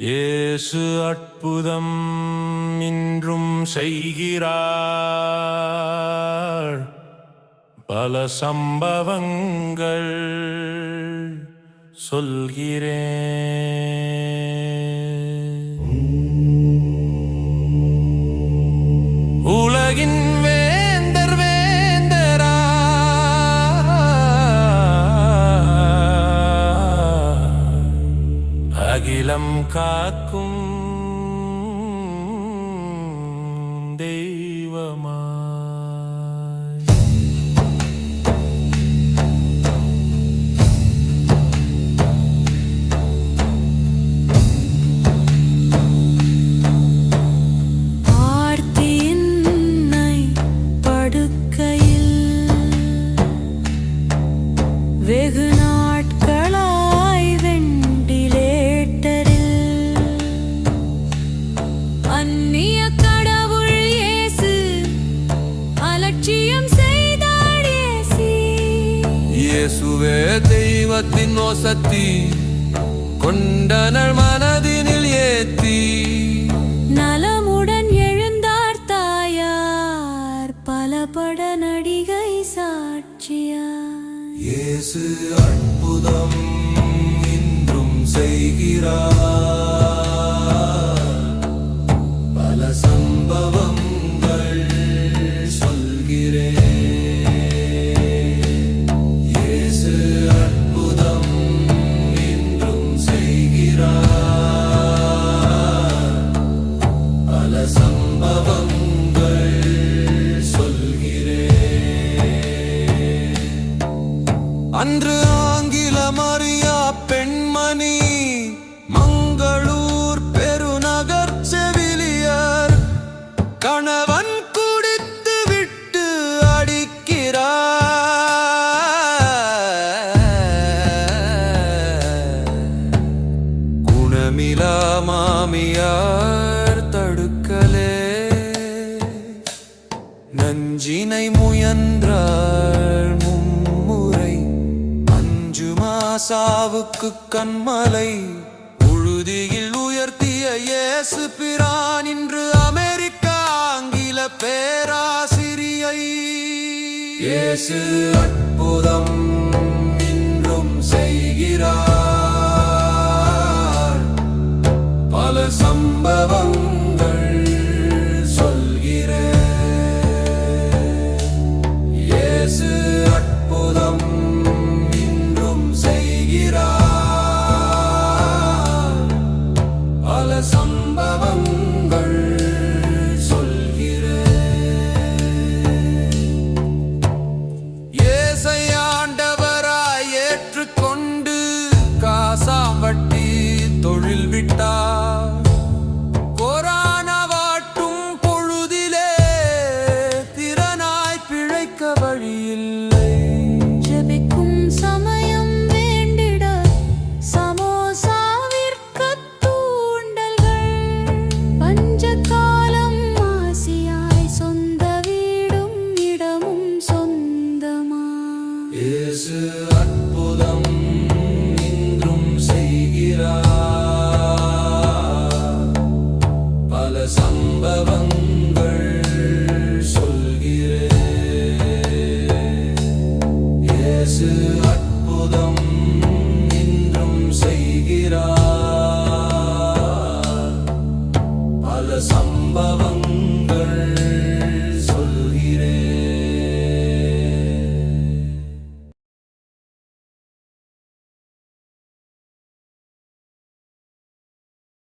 இயேசு அற்புதம் இன்றும் செய்கிறார். பல சம்பவங்கள் சொல்கிறேன். உலகின் அகிலம் காக்கும் தெய்வமாய் இயேசுவே தெய்வத்தின் ஓசத்தி கொண்டனர் மனதினில் ஏத்தி நலமுடன் எழுந்தார் தாயார் பல பட நடிகை சாட்சியார் இயேசு அற்புதம் இன்றும் செய்கிறார் செய்கிறார் பல சம்பவங்கள் சொல்கிறேன் அன்று யார் தடுக்கலே? நஞ்சினை முயன்றாள் மும்முறை. அஞ்சு மாசாவுக்கு கண்மலை. உழுதியில் உயர்த்திய இயேசு பிரான் இன்று அமெரிக்கா ஆங்கில பேராசிரியை. இயேசு அற்புதம். விட்டார்